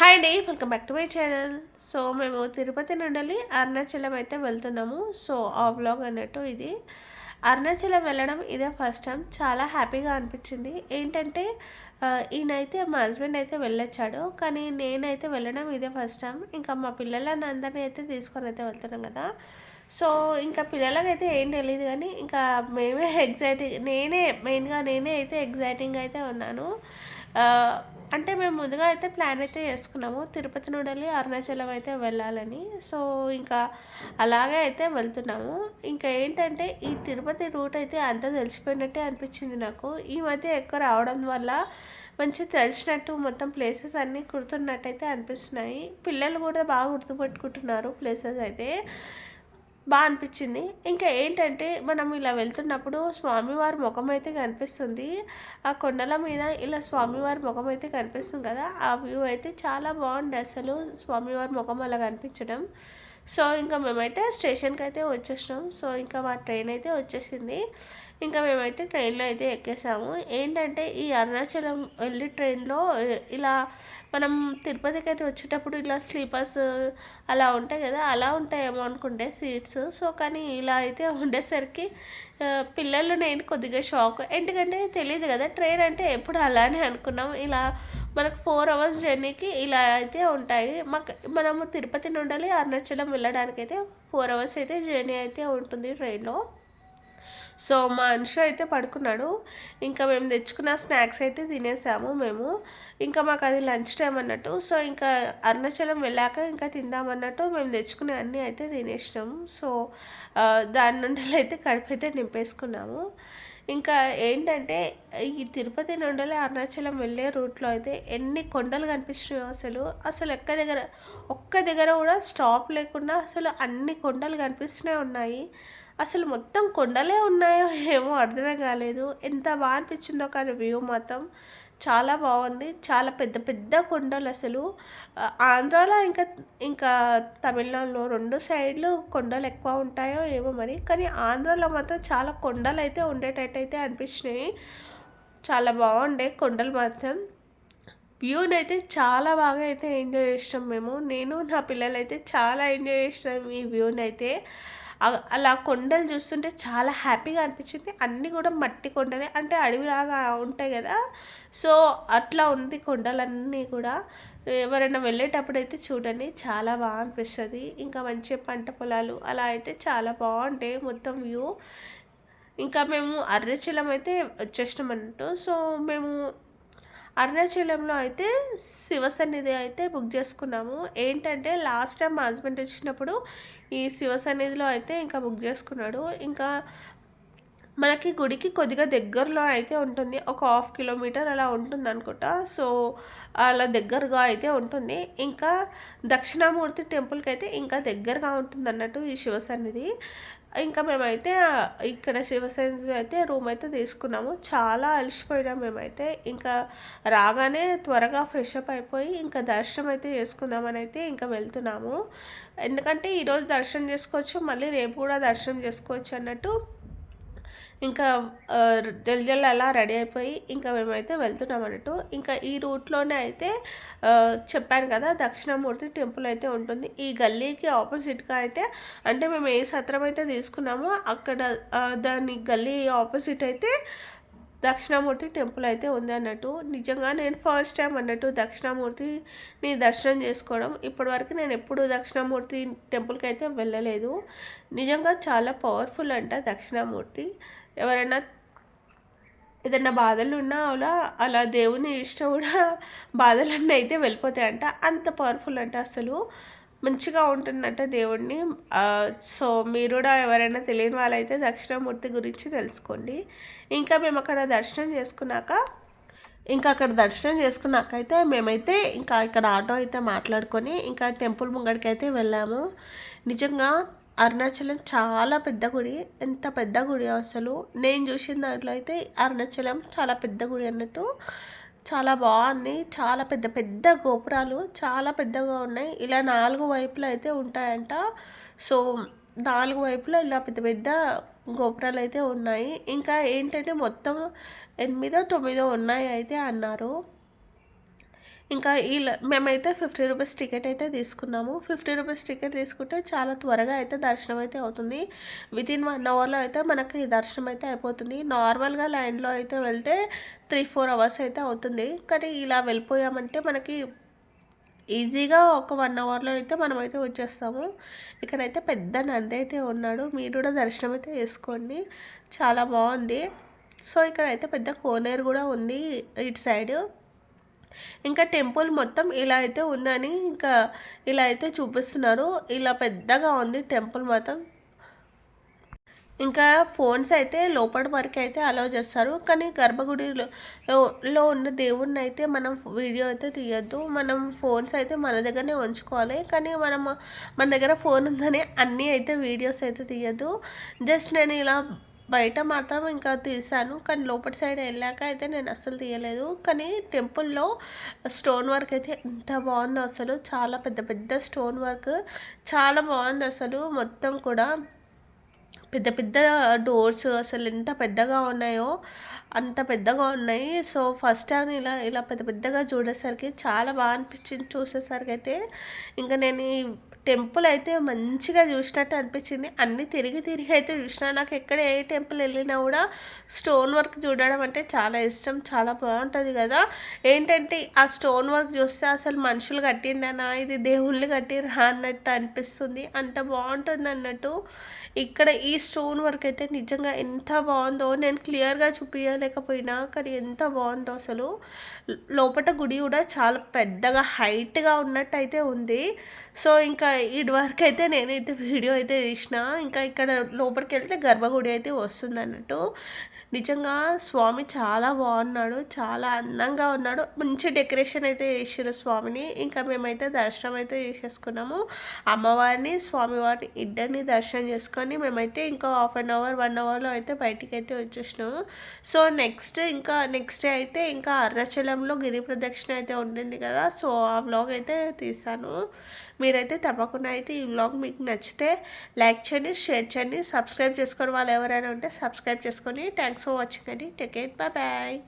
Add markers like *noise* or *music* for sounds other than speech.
Hi అండి welcome back to my channel so మేము తిరుపతి నుండి అరుణాచలం అయితే వెళ్తున్నాము. సో ఆ బ్లాగ్ అన్నట్టు ఇది. అరుణాచలం వెళ్ళడం ఇదే ఫస్ట్ టైం చాలా హ్యాపీగా అనిపించింది. ఏంటంటే ఈయనైతే మా హస్బెండ్ అయితే వెళ్ళొచ్చాడు. కానీ నేనైతే వెళ్ళడం ఇదే ఫస్ట్ టైం ఇంకా మా పిల్లలని అందరినీ అయితే తీసుకొని అయితే వెళ్తున్నాం కదా. సో ఇంకా పిల్లలకైతే ఏం తెలియదు కానీ ఇంకా మేమే ఎగ్జైటింగ్ నేనే మెయిన్గా నేనే అయితే ఎగ్జైటింగ్ అయితే ఉన్నాను. అంటే మేము ముందుగా అయితే ప్లాన్ అయితే చేసుకున్నాము. తిరుపతి నుండి అరుణాచలం అయితే వెళ్ళాలని. సో ఇంకా అలాగే అయితే వెళ్తున్నాము. ఇంకా ఏంటంటే ఈ తిరుపతి రూట్ అయితే అంతా తెలిసిపోయినట్టే అనిపించింది నాకు. ఈ మధ్య ఎక్కువ రావడం వల్ల మంచి తెలిసినట్టు మొత్తం ప్లేసెస్ అన్నీ గుర్తున్నట్టయితే అనిపిస్తున్నాయి. పిల్లలు కూడా బాగా గుర్తుపెట్టుకుంటున్నారు ప్లేసెస్ అయితే. బాగా అనిపించింది. ఇంకా ఏంటంటే మనం ఇలా వెళ్తున్నప్పుడు స్వామివారి ముఖం అయితే కనిపిస్తుంది. ఆ కొండల మీద ఇలా స్వామివారి ముఖం అయితే కనిపిస్తుంది కదా ఆ వ్యూ అయితే చాలా బాగుంది అసలు స్వామివారి ముఖం అలా కనిపించడం. సో ఇంకా మేమైతే స్టేషన్కి అయితే వచ్చేసినాం. సో ఇంకా మా ట్రైన్ అయితే వచ్చేసింది. ఇంకా మేమైతే ట్రైన్లో అయితే ఎక్కేసాము. ఏంటంటే ఈ అరుణాచలం వెళ్ళి ట్రైన్లో ఇలా మనం తిరుపతికి అయితే వచ్చేటప్పుడు ఇలా స్లీపర్స్ అలా ఉంటాయి కదా అలా ఉంటాయేమో అనుకుంటే సీట్స్. సో కానీ ఇలా అయితే ఉండేసరికి పిల్లలు నేను కొద్దిగా షాక్. ఎందుకంటే తెలియదు కదా ట్రైన్ అంటే ఎప్పుడు అలానే అనుకున్నాం. ఇలా మనకు ఫోర్ అవర్స్ జర్నీకి ఇలా అయితే ఉంటాయి. మాకు మనము తిరుపతి నుండి అరుణాచలం వెళ్ళడానికి అయితే ఫోర్ అవర్స్ అయితే జర్నీ అయితే ఉంటుంది ట్రైన్లో. సో మా అంశు అయితే పడుకున్నాడు. ఇంకా మేము తెచ్చుకున్న స్నాక్స్ అయితే తినేసాము మేము. ఇంకా మాకు అది లంచ్ టైం అన్నట్టు. సో ఇంకా అరుణాచలం వెళ్ళాక ఇంకా తిందామన్నట్టు మేము తెచ్చుకునే అన్నీ అయితే తినేసినాము సో దాని నుండి *laughs* అయితే కడుపు అయితే నింపేసుకున్నాము. ఇంకా ఏంటంటే ఈ తిరుపతి నుండి అరుణాచలం వెళ్ళే రూట్లో అయితే ఎన్ని కొండలు కనిపిస్తున్నాయో అసలు. అసలు ఎక్క దగ్గర ఒక్క దగ్గర కూడా స్టాప్ లేకుండా అసలు అన్ని కొండలు కనిపిస్తూనే ఉన్నాయి. అసలు మొత్తం కొండలే ఉన్నాయో ఏమో అర్థమే కాలేదు. ఎంత బాగా అనిపించిందో కానీ వ్యూ మాత్రం చాలా బాగుంది. చాలా పెద్ద పెద్ద కొండలు అసలు. ఆంధ్రాలో ఇంకా ఇంకా తమిళనాడులో రెండు సైడ్లు కొండలు ఎక్కువ ఉంటాయో ఏమో మరి. కానీ ఆంధ్రాలో మాత్రం చాలా కొండలు అయితే ఉండేటట్టు అయితే అనిపించినాయి. చాలా బాగుండే కొండలు మాత్రం. వ్యూని అయితే చాలా బాగా అయితే ఎంజాయ్ చేసినాం మేము. నేను నా పిల్లలు అయితే చాలా ఎంజాయ్ చేసినాం ఈ వ్యూని అయితే. అలా కొండలు చూస్తుంటే చాలా హ్యాపీగా అనిపించింది. అన్నీ కూడా మట్టి కొండలే. అంటే అడవిలాగా ఉంటాయి కదా. సో అట్లా ఉంది కొండలన్నీ కూడా. ఎవరైనా వెళ్ళేటప్పుడు అయితే చూడండి. చాలా బాగా అనిపిస్తుంది. ఇంకా మంచి పంట పొలాలు అలా అయితే చాలా బాగుంటాయి మొత్తం వ్యూ. ఇంకా మేము అరుణాచలం అయితే వచ్చేసినాం అన్నట్టు. సో మేము అరుణాచలంలో అయితే శివసన్నిధి అయితే బుక్ చేసుకున్నాము. ఏంటంటే లాస్ట్ టైం మా హస్బెండ్ వచ్చినప్పుడు ఈ శివసన్నిధిలో అయితే ఇంకా బుక్ చేసుకున్నాడు. ఇంకా మనకి గుడికి కొద్దిగా దగ్గరలో అయితే ఉంటుంది. ఒక హాఫ్ కిలోమీటర్ అలా ఉంటుంది అనుకుంటా సో అలా దగ్గరగా అయితే ఉంటుంది. ఇంకా దక్షిణామూర్తి టెంపుల్కి అయితే ఇంకా దగ్గరగా ఉంటుంది అన్నట్టు ఈ శివ సన్నిధి. ఇంకా మేమైతే ఇక్కడ శివ అయితే రూమ్ అయితే తీసుకున్నాము. చాలా అలసిపోయినాం మేమైతే. ఇంకా రాగానే త్వరగా ఫ్రెష్ అప్ అయిపోయి ఇంకా దర్శనం అయితే చేసుకుందామని అయితే ఇంకా వెళ్తున్నాము. ఎందుకంటే ఈరోజు దర్శనం చేసుకోవచ్చు మళ్ళీ రేపు కూడా దర్శనం చేసుకోవచ్చు అన్నట్టు ఇంకా జల్ జల్ అలా రెడీ అయిపోయి ఇంకా మేమైతే వెళ్తున్నాం అన్నట్టు. ఇంకా ఈ రూట్లోనే అయితే చెప్పాను కదా దక్షిణామూర్తి టెంపుల్ అయితే ఉంటుంది. ఈ గల్లీకి ఆపోజిట్గా అయితే అంటే మేము ఏ సత్రం అయితే తీసుకున్నామో అక్కడ దాని గల్లీ ఆపోజిట్ అయితే దక్షిణామూర్తి టెంపుల్ అయితే ఉంది అన్నట్టు. నిజంగా నేను ఫస్ట్ టైం అన్నట్టు దక్షిణామూర్తిని దర్శనం చేసుకోవడం. ఇప్పటివరకు నేను ఎప్పుడు దక్షిణామూర్తి టెంపుల్కి అయితే వెళ్ళలేదు. నిజంగా చాలా పవర్ఫుల్ అంట దక్షిణామూర్తి. ఎవరైనా ఏదైనా బాధలు ఉన్నా అలా అలా దేవుని ఇష్టం కూడా బాధలన్నీ అయితే వెళ్ళిపోతాయంట. అంత పవర్ఫుల్ అంట అసలు. మంచిగా ఉంటుందంట దేవుడిని సో మీరు కూడా ఎవరైనా తెలియని వాళ్ళైతే దక్షిణామూర్తి గురించి తెలుసుకోండి. ఇంకా మేము అక్కడ దర్శనం చేసుకున్నాక ఇంకా అక్కడ దర్శనం చేసుకున్నాక అయితే మేమైతే ఇంకా ఇక్కడ ఆటో అయితే మాట్లాడుకొని ఇంకా టెంపుల్ ముంగడికి అయితే వెళ్ళాము. నిజంగా అరుణాచలం చాలా పెద్ద గుడి ఎంత పెద్ద గుడి అసలు? నేను చూసిన దాంట్లో అయితే అరుణాచలం చాలా పెద్ద గుడి అన్నట్టు చాలా బాగుంది. చాలా పెద్ద పెద్ద గోపురాలు చాలా పెద్దగా ఉన్నాయి. ఇలా నాలుగు వైపులు అయితే ఉంటాయంట. సో నాలుగు వైపులా ఇలా పెద్ద పెద్ద గోపురాలు అయితే ఉన్నాయి. ఇంకా ఏంటంటే మొత్తం ఎనిమిదో తొమ్మిదో ఉన్నాయి అయితే అన్నారు. ఇంకా ఇలా మేమైతే ఫిఫ్టీ రూపీస్ టికెట్ అయితే తీసుకున్నాము. ఫిఫ్టీ రూపీస్ టికెట్ తీసుకుంటే చాలా త్వరగా అయితే దర్శనం అయితే అవుతుంది. విత్ ఇన్ వన్ అవర్లో అయితే మనకి దర్శనం అయితే అయిపోతుంది. నార్మల్గా లైన్లో అయితే వెళ్తే త్రీ ఫోర్ అవర్స్ అయితే అవుతుంది. కానీ ఇలా వెళ్ళిపోయామంటే మనకి ఈజీగా ఒక వన్ అవర్లో అయితే మనమైతే వచ్చేస్తాము. ఇక్కడైతే పెద్ద నంది అయితే ఉన్నాడు. మీరు కూడా దర్శనం అయితే చేసుకోండి. చాలా బాగుంది. సో ఇక్కడైతే పెద్ద కోనేరు కూడా ఉంది ఇటు సైడ్. ఇంకా టెంపుల్ మొత్తం ఇలా అయితే ఉందని ఇంకా ఇలా అయితే చూపిస్తున్నారు. ఇలా పెద్దగా ఉంది టెంపుల్ మొత్తం ఇంకా ఫోన్స్ అయితే లోపల వరకు అయితే అలౌ చేస్తారు. కానీ గర్భగుడిలో లో ఉన్న దేవుడిని అయితే మనం వీడియో అయితే తీయద్దు. మనం ఫోన్స్ అయితే మన దగ్గరనే ఉంచుకోవాలి. కానీ మనం మన దగ్గర ఫోన్ ఉందని అన్నీ అయితే వీడియోస్ అయితే తీయద్దు. జస్ట్ నేను ఇలా బయట మాత్రం ఇంకా తీసాను. కానీ లోపల సైడ్ వెళ్ళాక అయితే నేను అస్సలు తీయలేదు. కానీ టెంపుల్లో స్టోన్ వర్క్ అయితే ఎంత బాగుందో అసలు. చాలా పెద్ద పెద్ద స్టోన్ వర్క్. చాలా బాగుంది అసలు. మొత్తం కూడా పెద్ద పెద్ద డోర్స్ అసలు ఎంత పెద్దగా ఉన్నాయో. అంత పెద్దగా ఉన్నాయి. సో ఫస్ట్ టైం ఇలా ఇలా పెద్ద పెద్దగా చూడేసరికి చాలా బాగా అనిపించింది చూసేసరికి అయితే ఇంకా నేను ఈ టెంపుల్ అయితే మంచిగా చూసినట్టు అనిపించింది. అన్ని తిరిగి తిరిగి అయితే చూసిన నాకు ఎక్కడ ఏ టెంపుల్ వెళ్ళినా కూడా స్టోన్ వర్క్ చూడడం అంటే చాలా ఇష్టం చాలా బాగుంటుంది కదా. ఏంటంటే ఆ స్టోన్ వర్క్ చూస్తే అసలు మనుషులు కట్టిందనా ఇది దేవుళ్ళు కట్టిరా అన్నట్టు అనిపిస్తుంది. అంత బాగుంటుంది అన్నట్టు. ఇక్కడ ఈ స్టోన్ వర్క్ అయితే నిజంగా ఎంత బాగుందో నేను క్లియర్గా చూపించలేకపోయినా కానీ ఎంత బాగుందో అసలు. లోపల గుడి కూడా చాలా పెద్దగా హైట్గా ఉన్నట్టు అయితే ఉంది. సో ఇంకా ఇటు వరకు అయితే నేనైతే వీడియో అయితే తీసిన. ఇంకా ఇక్కడ లోపలికి వెళ్తే గర్భగుడి అయితే వస్తుంది అన్నట్టు నిజంగా స్వామి చాలా బాగున్నాడు చాలా అందంగా ఉన్నాడు. మంచి డెకరేషన్ అయితే చేసారు స్వామిని. ఇంకా మేమైతే దర్శనం అయితే చేసేసుకున్నాము. అమ్మవారిని స్వామివారిని ఇద్దరిని దర్శనం చేసుకొని మేమైతే ఇంకా హాఫ్ అన్ అవర్ వన్ అవర్లో అయితే బయటికి అయితే వచ్చేసినాము. సో నెక్స్ట్ ఇంకా నెక్స్ట్ డే అయితే ఇంకా అరుణాచలంలో గిరి ప్రదక్షిణ అయితే ఉంటుంది కదా. సో ఆ వ్లాగ్ అయితే తీసాను. మీరైతే తప్పకుండా అయితే ఈ వ్లాగ్ మీకు నచ్చితే లైక్ చేయండి షేర్ చేయండి సబ్స్క్రైబ్ చేసుకోవడం వాళ్ళు ఎవరైనా ఉంటే సబ్స్క్రైబ్ చేసుకొని thanks Thanks for watching and take care. Bye bye.